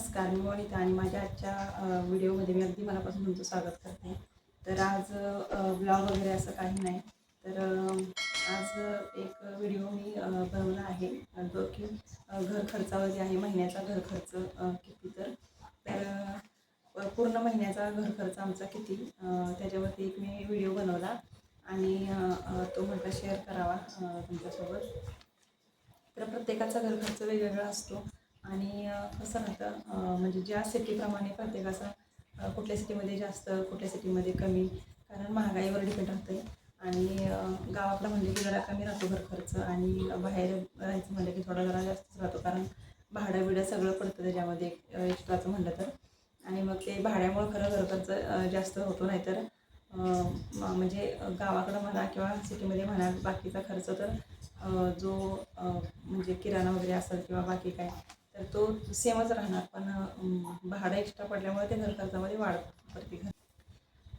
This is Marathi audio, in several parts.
नमस्कार मी वनिता आणि माझ्या आजच्या व्हिडिओमध्ये मी अगदी मनापासून तुमचं स्वागत करते. तर आज ब्लॉग वगैरे असं काही नाही. तर आज एक व्हिडिओ मी बनवला आहे. जो की घर खर्चावर जे आहे महिन्याचा घर खर्च किती तर. तर पूर्ण महिन्याचा घर खर्च आमचा किती त्याच्यावरती एक मी व्हिडिओ बनवला आणि तो म्हटलं शेअर करावा तुमच्यासोबत. तर प्रत्येकाचा घर खर्च वेगवेगळा असतो. आणि कसं राहतं म्हणजे ज्या सिटीप्रमाणे प्रत्येकाचं कुठल्या सिटीमध्ये जास्त कुठल्या सिटीमध्ये कमी कारण महागाईवर डिपेंड राहते आणि गावाकडं म्हणजे की जरा कमी राहतो घर खर्च आणि बाहेर राहायचं म्हणलं की थोडा जरा जास्तच राहतो कारण भाडं बिडं सगळं पडतं त्याच्यामध्ये एक्स्ट्राचं म्हणलं तर. आणि मग ते भाड्यामुळं खरं घर खर्च जास्त होतो नाहीतर म्हणजे गावाकडं म्हणा किंवा सिटीमध्ये म्हणा बाकीचा खर्च तर जो म्हणजे किराणा वगैरे असेल किंवा बाकी काय तर तो सेमच राहणार पण भाडं एक्स्ट्रा पडल्यामुळे ते घर खर्चामध्ये वाढ प्रति घर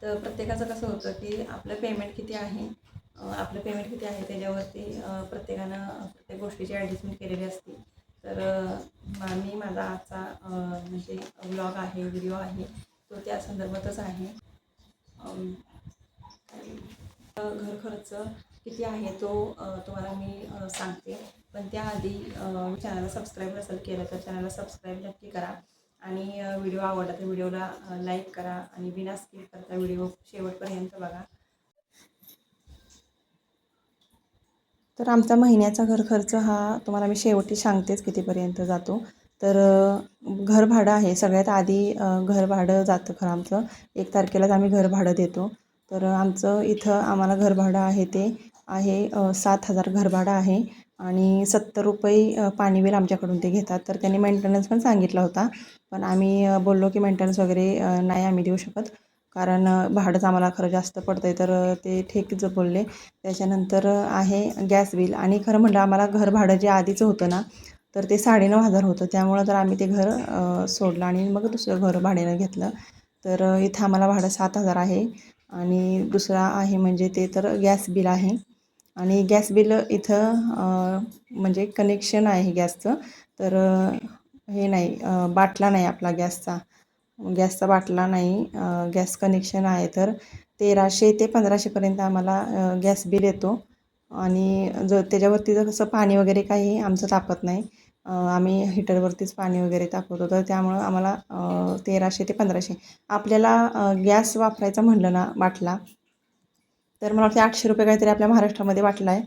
तर प्रत्येकाचं कसं होतं की आपलं पेमेंट किती आहे आपलं पेमेंट किती आहे त्याच्यावरती प्रत्येकानं प्रत्येक गोष्टीची ॲडजस्टमेंट केलेली असते. तर मी माझा आजचा म्हणजे ब्लॉग आहे व्हिडिओ आहे तो त्या संदर्भातच आहे. घर खर्च किती आहे तो तुम्हाला मी सांगते. पण त्याआधी चॅनलला सबस्क्राईब नसेल केलं तर चॅनलला सबस्क्राईब नक्की करा. आणि व्हिडिओ आवडला तर व्हिडिओला लाईक करा आणि बिना स्किप करता व्हिडिओ शेवटपर्यंत बघा. तर आमचा महिन्याचा घर खर्च हा तुम्हाला मी शेवटी सांगतेच कितीपर्यंत जातो. तर घर भाडं आहे सगळ्यात आधी घर भाडं जातं खरं आमचं. एक तारखेलाच आम्ही घर भाडं देतो. तर आमचं इथं आम्हाला घर भाडं आहे ते आहे सात हजार घरभाडा आहे आणि सत्तर रुपये पाणी बिल आमच्याकडून ते घेतात. तर त्यांनी मेंटेनन्स पण सांगितला होता. पण आम्ही बोललो की मेंटेनन्स वगैरे नाही आम्ही देऊ शकत. कारण भाडंच आम्हाला खरं जास्त पडतं आहे तर ते ठेकीच बोलले. त्याच्यानंतर आहे गॅस बिल. आणि खरं म्हटलं आम्हाला घर भाडं जे आधीचं होतं ना तर ते साडेनऊ हजार होतं. त्यामुळं तर आम्ही ते घर सोडलं आणि मग दुसरं घर भाड्यानं घेतलं. तर इथं आम्हाला भाडं सात हजार आहे. आणि दुसरा आहे म्हणजे ते तर गॅस बिल आहे. आणि गॅस बिल इथं म्हणजे कनेक्शन आहे गॅसचं. तर हे नाही बाटला नाही आपला गॅसचा. गॅसचा बाटला नाही गॅस कनेक्शन आहे तर तेराशे ते पंधराशेपर्यंत आम्हाला गॅस बिल येतो. आणि जर त्याच्यावरती जर कसं पाणी वगैरे काही आमचं तापत नाही आम्ही हिटरवरतीच पाणी वगैरे तापवतो. तर त्यामुळं आम्हाला तेराशे ते पंधराशे आपल्याला गॅस वापरायचा म्हणलं ना बाटला तर मला वाटते आठशे रुपये काहीतरी आपल्या महाराष्ट्रामध्ये वाटला आहे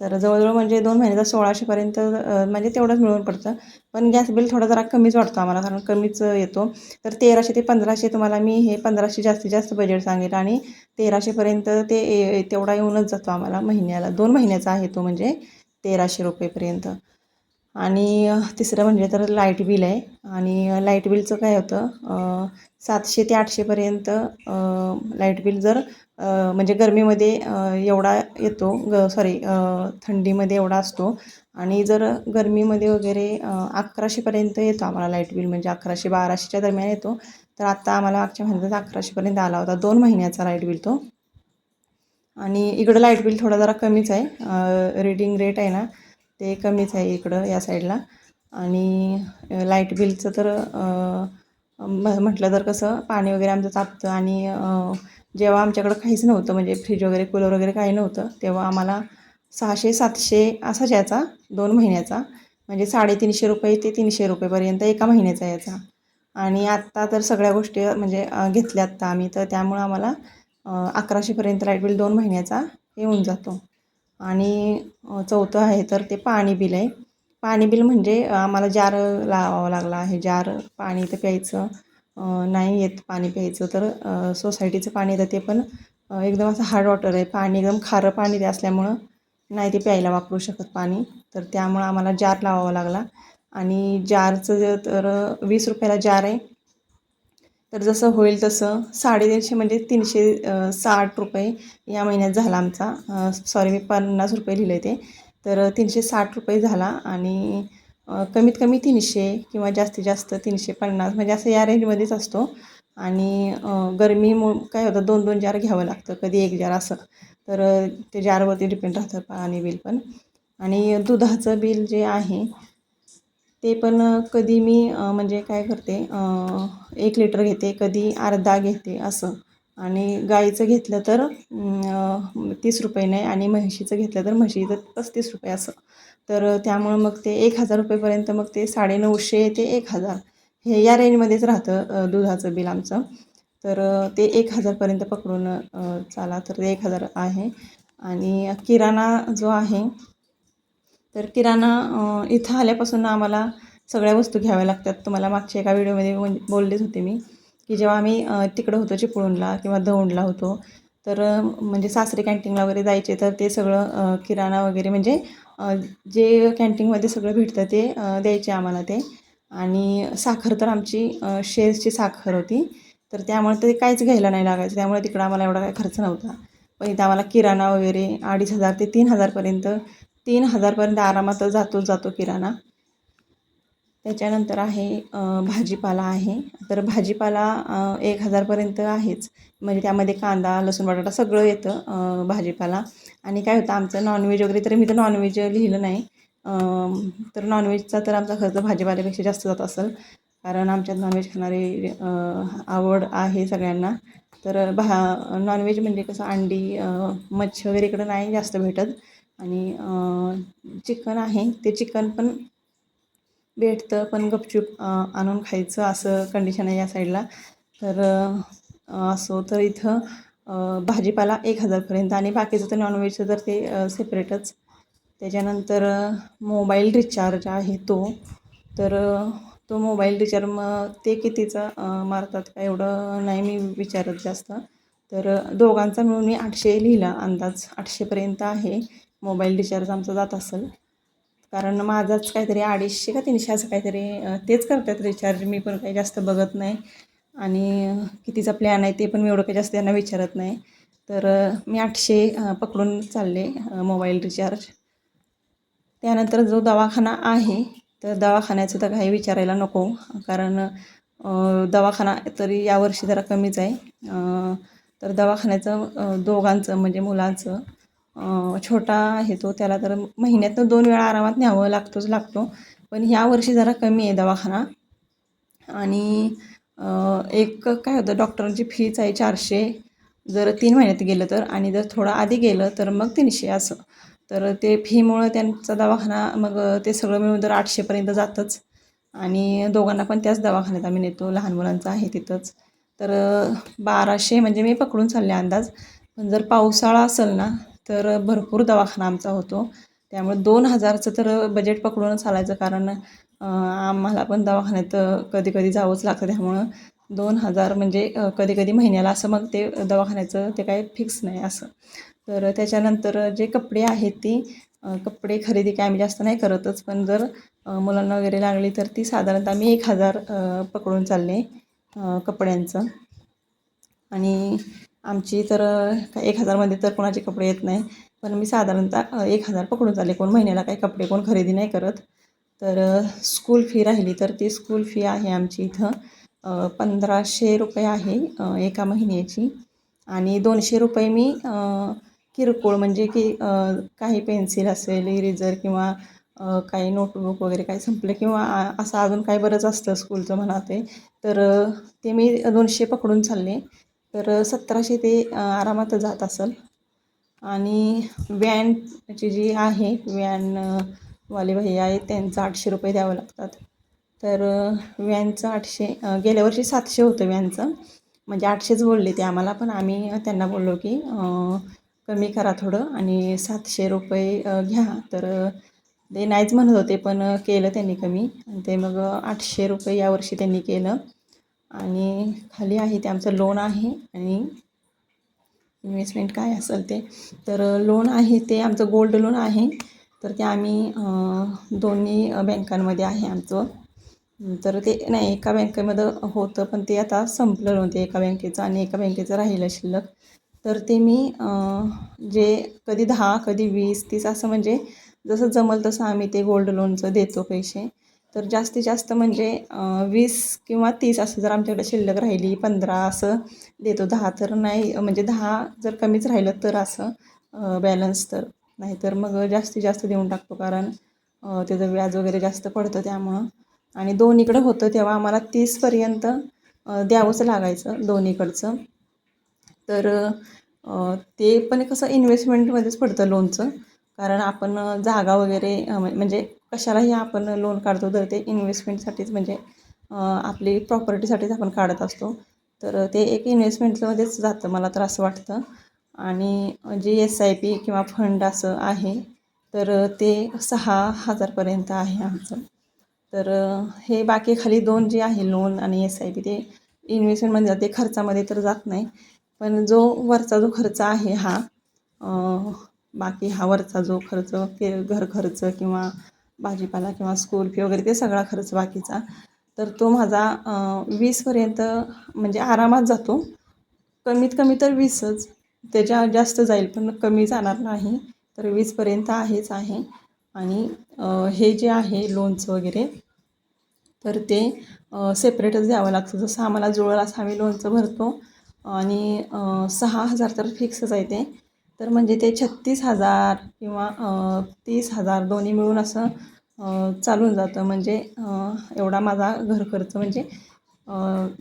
तर जवळजवळ म्हणजे दोन महिन्याचा सोळाशेपर्यंत म्हणजे तेवढंच मिळून पडतं. पण गॅस बिल थोडा जरा कमीच वाटतो आम्हाला कारण कमीच येतो. तर तेराशे ते पंधराशे तुम्हाला मी हे पंधराशे जास्तीत जास्त बजेट सांगेल आणि तेराशेपर्यंत ते ए- तेवढा येऊनच जातो आम्हाला महिन्याला. दोन महिन्याचा आहे तो म्हणजे तेराशे रुपयेपर्यंत. आणि तिसरं म्हणजे तर लाइट बिल आहे. आणि लाइट बिलचं काय होतं सातशे ते आठशेपर्यंत लाइट बिल जर म्हणजे गरमीमध्ये एवढा येतो ग सॉरी थंडीमध्ये एवढा असतो. आणि जर गरमीमध्ये वगैरे अकराशेपर्यंत येतो आम्हाला लाइट बिल म्हणजे अकराशे बाराशेच्या दरम्यान येतो. तर आत्ता आम्हाला मागच्या महिन्यात अकराशेपर्यंत आला होता दोन महिन्याचा लाइट बिल तो. आणि इकडं लाइट बिल थोडा जरा कमीच आहे. रिडिंग रेट आहे ना ते कमीच आहे इकडं या साईडला. आणि लाइट बिलचं तर म्हटलं तर कसं पाणी वगैरे आमचं तापतं आणि जेव्हा आमच्याकडं काहीच नव्हतं म्हणजे फ्रीज वगैरे कूलर वगैरे काही नव्हतं तेव्हा आम्हाला सहाशे सातशे असाच याचा दोन महिन्याचा. म्हणजे साडेतीनशे रुपये ते तीनशे रुपयेपर्यंत एका महिन्याचा याचा. आणि आत्ता तर सगळ्या गोष्टी म्हणजे घेतल्या आत्ता आम्ही तर त्यामुळं आम्हाला अकराशेपर्यंत लाइट बिल दोन महिन्याचा येऊन जातो. आणि चौथं आहे तर ते पाणी बिल आहे. पाणी बिल म्हणजे आम्हाला जार लावावा लागला आहे. जार पाणी तर प्यायचं नाही येत पाणी प्यायचं तर सोसायटीचं पाणी येतं ते पण एकदम असं हार्ड वॉटर आहे. पाणी एकदम खारं पाणी ते असल्यामुळं नाही ते प्यायला वापरू शकत पाणी. तर त्यामुळं आम्हाला जार लावावा लागला. आणि जारचं तर वीस रुपयाला जार आहे. तर जसं होईल तसं साडेतीनशे म्हणजे तीनशे साठ रुपये या महिन्यात झाला आमचा. सॉरी मी पन्नास रुपये लिहिले ते. तर तीनशे साठ रुपये झाला आणि कमीत कमी तीनशे किंवा जास्तीत जास्त तीनशे पन्नास म्हणजे असं या रेंजमध्येच असतो. आणि अ, गरमीमुळं काय होतं दोन दोन जार घ्यावं लागतं कधी एक जार असं. तर ते जारवरती डिपेंड राहतं पाणी बिल पण. आणि दुधाचं बिल जे आहे ते पण कधी मी म्हणजे काय करते एक लिटर घेते कधी अर्धा घेते असं. आणि गाईचं घेतलं तर तीस रुपये नाही आणि म्हशीचं घेतलं तर म्हशीचं पस्तीस रुपये असं. तर त्यामुळं मग ते एक हजार रुपयेपर्यंत मग ते साडेनऊशे ते एक हजार हे या रेंजमध्येच राहतं दुधाचं बिल आमचं. तर ते एक हजारपर्यंत पकडून चाला. तर ते एक हजार आहे. आणि किराणा जो आहे तर किराणा इथं आल्यापासून आम्हाला सगळ्या वस्तू घ्याव्या लागतात. तुम्हाला मागच्या एका व्हिडिओमध्ये म्हण बोललेच होते मी की जेव्हा आम्ही तिकडं होतो चिपळूणला किंवा दौंडला होतो तर म्हणजे सासरे कॅन्टीनला वगैरे जायचे तर ते सगळं किराणा वगैरे म्हणजे जे कॅन्टीनमध्ये सगळं भेटतं ते द्यायचे आम्हाला ते. आणि साखर तर आमची शेअर्सची साखर होती तर त्यामुळे ते काहीच घ्यायला नाही लागायचं. त्यामुळे तिकडं आम्हाला एवढा काही खर्च नव्हता. पण इथं आम्हाला किराणा वगैरे अडीच हजार ते तीन हजारपर्यंत तीन हजारपर्यंत आरामात जातो जातो किराणा. त्याच्यानंतर आहे भाजीपाला आहे. तर भाजीपाला एक हजारपर्यंत आहेच. म्हणजे त्यामध्ये कांदा लसूण बटाटा सगळं येतं भाजीपाला. आणि काय होतं आमचं नॉनव्हेज वगैरे तर मी तर नॉनव्हेज लिहिलं नाही. तर नॉनव्हेजचा तर आमचा खर्च भाजीपाल्यापेक्षा जास्त जात असेल. कारण आमच्यात नॉनव्हेज खाणारी आवड आहे सगळ्यांना. तर भा नॉनव्हेज म्हणजे कसं अंडी मच्छी वगैरे इकडं नाही जास्त भेटत. आणि चिकन आहे. ते चिकन पण भेटतं पण गपचूप आणून खायचं असं कंडिशन आहे या साईडला तर असो तर इथं भाजीपाला एक हजारपर्यंत आणि बाकीचं तर नॉनव्हेजचं तर ते सेपरेटच त्याच्यानंतर मोबाईल रिचार्ज आहे तो. तर तो मोबाईल रिचार्ज मग ते कितीचा मारतात का एवढं नाही मी विचारत जास्त. तर दोघांचा मिळून मी आठशे लिहिला. अंदाज आठशेपर्यंत आहे. मोबाईल रिचार्ज आमचा जात असेल. कारण माझाच काहीतरी अडीचशे का तीनशे असं काहीतरी तेच करतात रिचार्ज मी पण काही जास्त बघत नाही. आणि कितीचा प्लॅन आहे ते पण मी एवढं काही जास्त त्यांना विचारत नाही. तर मी आठशे पकडून चालले मोबाईल रिचार्ज त्यानंतर जो दवाखाना आहे तर दवाखान्याचं तर काही विचारायला नको. कारण दवाखाना तरी यावर्षी जरा कमीच आहे. तर दवाखान्याचं दोघांचं म्हणजे मुलांचं छोटा आहे तो त्याला तर महिन्यातनं दोन वेळा आरामात न्यावं लागतोच लागतो. पण ह्या वर्षी जरा कमी आहे दवाखाना. आणि एक काय होतं डॉक्टरांची फीच आहे चारशे. जर तीन महिन्यात गेलं तर आणि जर थोडं आधी गेलं तर मग तीनशे असं. तर ते फीमुळं त्यांचा दवाखाना मग ते सगळं मिळून तर आठशेपर्यंत जातंच. आणि दोघांना पण त्याच दवाखान्यात आम्ही नेतो लहान मुलांचं आहे तिथंच. तर बाराशे म्हणजे मी पकडून चालले अंदाज. पण जर पावसाळा असेल ना तर भरपूर दवाखाना आमचा होतो. त्यामुळे दोन हजारचं तर बजेट पकडूनच चालायचं कारण आम्हाला पण दवाखान्यात कधी कधी जावंच लागतं. त्यामुळं दोन हजार म्हणजे कधी कधी महिन्याला असं मग ते दवाखान्याचं ते काही फिक्स नाही असं. तर त्याच्यानंतर जे कपडे आहेत ती कपडे खरेदी काय आम्ही जास्त नाही करतच. पण जर मुलांना वगैरे लागली तर ती साधारणतः आम्ही एक हजार पकडून चालले कपड्यांचं. आणि आमची तर एक हजारमध्ये तर कोणाचे कपडे येत नाही. पण मी साधारणतः एक हजार पकडून चालले. कोण महिन्याला काही कपडे कोण खरेदी नाही करत. तर स्कूल फी राहिली तर ती स्कूल फी आहे आमची इथं. पंधराशे रुपये आहे एका महिन्याची. आणि दोनशे रुपये मी किरकोळ म्हणजे की काही पेन्सिल असेल इरेजर किंवा काही नोटबुक वगैरे काही संपलं किंवा असं अजून काही बरंच असतं स्कूलचं म्हणा ते. तर ते मी दोनशे पकडून चालले. तर सतराशे ते आरामात जात असेल. आणि व्हॅनची जी आहे व्हॅन वाले भैया आहेत त्यांचं आठशे रुपये द्यावं लागतात. तर व्हॅनचं आठशे गेल्या वर्षी सातशे होतं व्हॅनचं. म्हणजे आठशेच बोलले ते आम्हाला पण आम्ही त्यांना बोललो की कमी करा थोडं आणि सातशे रुपये घ्या. तर ते नाहीच म्हणत होते पण केलं त्यांनी कमी. आणि ते मग आठशे रुपये यावर्षी त्यांनी केलं. आणि खाली आहे ते आमचं लोन आहे आणि इन्व्हेस्टमेंट काय असेल ते. तर लोन आहे ते आमचं गोल्ड लोन आहे. तर ते आम्ही दोन्ही बँकांमध्ये आहे आमचं. तर ते नाही एका बँकेमध्ये होतं पण ते आता संपलं नव्हते एका बँकेचं आणि एका बँकेचं राहिलं शिल्लक. तर ते मी जे कधी दहा कधी वीस तीस असं म्हणजे जसं जमल तसं आम्ही ते गोल्ड लोनचं देतो पैसे. तर जास्तीत जास्त म्हणजे वीस किंवा तीस असं जर आमच्याकडे शिल्लक राहिली पंधरा असं देतो. दहा तर नाही म्हणजे दहा जर कमीच राहिलं तर असं बॅलन्स तर. नाहीतर मग जास्तीत जास्त देऊन टाकतो कारण त्याचं व्याज वगैरे जास्त पडतं त्यामुळं. आणि दोन्हीकडं होतं तेव्हा आम्हाला तीसपर्यंत द्यावंच लागायचं दोन्हीकडचं. तर ते पण कसं इन्व्हेस्टमेंटमध्येच पडतं लोनचं कारण आपण जागा वगैरे म्हणजे कशालाही आपण लोन काढतो तर ते इन्व्हेस्टमेंटसाठीच म्हणजे आपली प्रॉपर्टीसाठीच आपण काढत असतो. तर ते एक इन्व्हेस्टमेंटमध्येच जातं मला तर असं वाटतं. आणि जी एस आय पी किंवा फंड असं आहे तर ते सहा हजारपर्यंत आहे आमचं. तर हे बाकी खाली दोन जे आहे लोन आणि एस आय पी ते इन्व्हेस्टमेंटमध्ये म्हणजे जाते खर्चामध्ये तर जात नाही. पण जो वरचा जो खर्च आहे हा बाकी हा वरचा जो खर्च के घर खर्च किंवा भाजीपाला किंवा स्कूल फी वगैरे ते सगळा खर्च बाकीचा. तर तो माझा वीसपर्यंत म्हणजे आरामात जातो. कमीत कमी तर वीसच. त्याच्या जास्त जाईल पण कमी जाणार नाही. तर वीसपर्यंत आहेच आहे. आणि हे जे आहे लोनचं वगैरे तर ते सेपरेटच द्यावं लागतं. जसं आम्हाला जुळलं असं आम्ही लोनचं भरतो. आणि सहा हजार तर फिक्सच आहे ते. तर म्हणजे ते छत्तीस हजार किंवा तीस हजार दोन्ही मिळून असं चालून जातं. म्हणजे एवढा माझा घर खर्च म्हणजे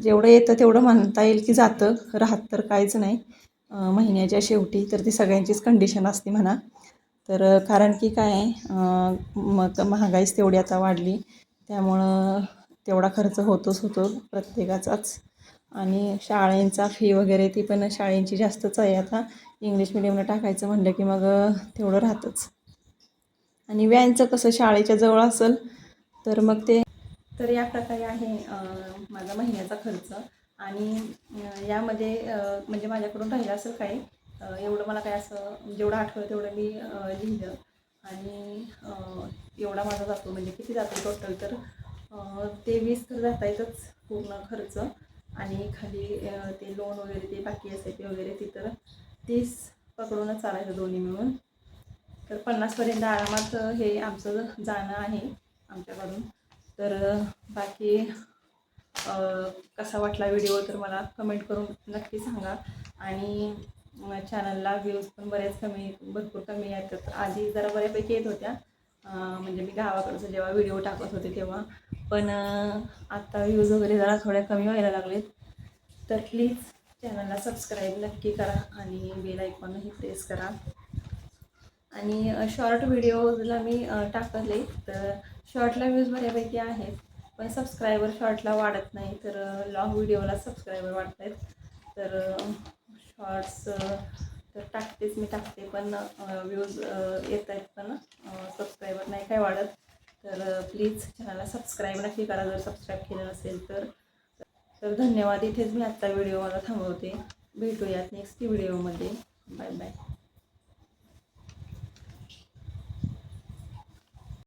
जेवढं येतं तेवढं म्हणता येईल की जातं. राहत तर काहीच नाही. महिन्याच्या शेवटी तर ती सगळ्यांचीच कंडिशन असते म्हणा. तर कारण की काय आहे मग महागाईच तेवढी आता वाढली. त्यामुळं तेवढा खर्च होतोच होतो प्रत्येकाचाच. आणि शाळेंचा फी वगैरे ती पण शाळेंची जास्तच आहे. आता इंग्लिश मिडियमला टाकायचं म्हणलं की मग तेवढं राहतंच. आणि व्हॅनचं कसं शाळेच्या जवळ असेल तर मग ते तर या प्रकारे आहे माझा महिन्याचा खर्च. आणि यामध्ये म्हणजे माझ्याकडून राहिलं असेल काही एवढं मला काय असं जेवढं आठवलं तेवढं मी लिहिलं. आणि एवढा माझा जातो म्हणजे किती जातो टोटल तर तेवीस ते वीस तर जाता येतच पूर्ण खर्च. आणि खाली ते लोन वगैरे ते बाकी असायचे वगैरे ती तर तीस पकडूनच चालायचं दोन्ही मिळून. पन्नासपर्यंत आरामात हे आमचं जाणं आहे आमच्याकडून. तर बाकी कसा वाटला व्हिडिओ तर मला कमेंट करून नक्की सांगा. आणि चॅनलला व्ह्यूज पण बऱ्याच कमी भरपूर कमी येतात. आधी जरा बऱ्यापैकी येत होत्या. म्हणजे मी गावाकडचं जेव्हा व्हिडिओ टाकत होते तेव्हा. पण आत्ता व्ह्यूज वगैरे जरा थोड्या कमी व्हायला लागलेत. तर प्लीज चॅनलला सबस्क्राईब नक्की करा आणि बेल आयकॉनही प्रेस करा. आणि शॉर्ट व्हिडिओजला मी टाकले तर शॉर्टला व्ह्यूज बऱ्यापैकी आहेत पण सबस्क्रायबर शॉर्टला वाढत नाही. तर लॉंग व्हिडिओला सबस्क्रायबर वाढत आहेत तर शॉर्ट्स तर टाकतेच मी टाकते. पण व्ह्यूज येत आहेत पण सबस्क्रायबर नाही काय वाढत. तर प्लीज चॅनलला सबस्क्राईब नक्की करा. जर सबस्क्राईब केलं नसेल तर. तर धन्यवाद. इथेच मी आत्ता व्हिडिओ मला थांबवते. भेटूयात नेक्स्ट व्हिडिओमध्ये बाय बाय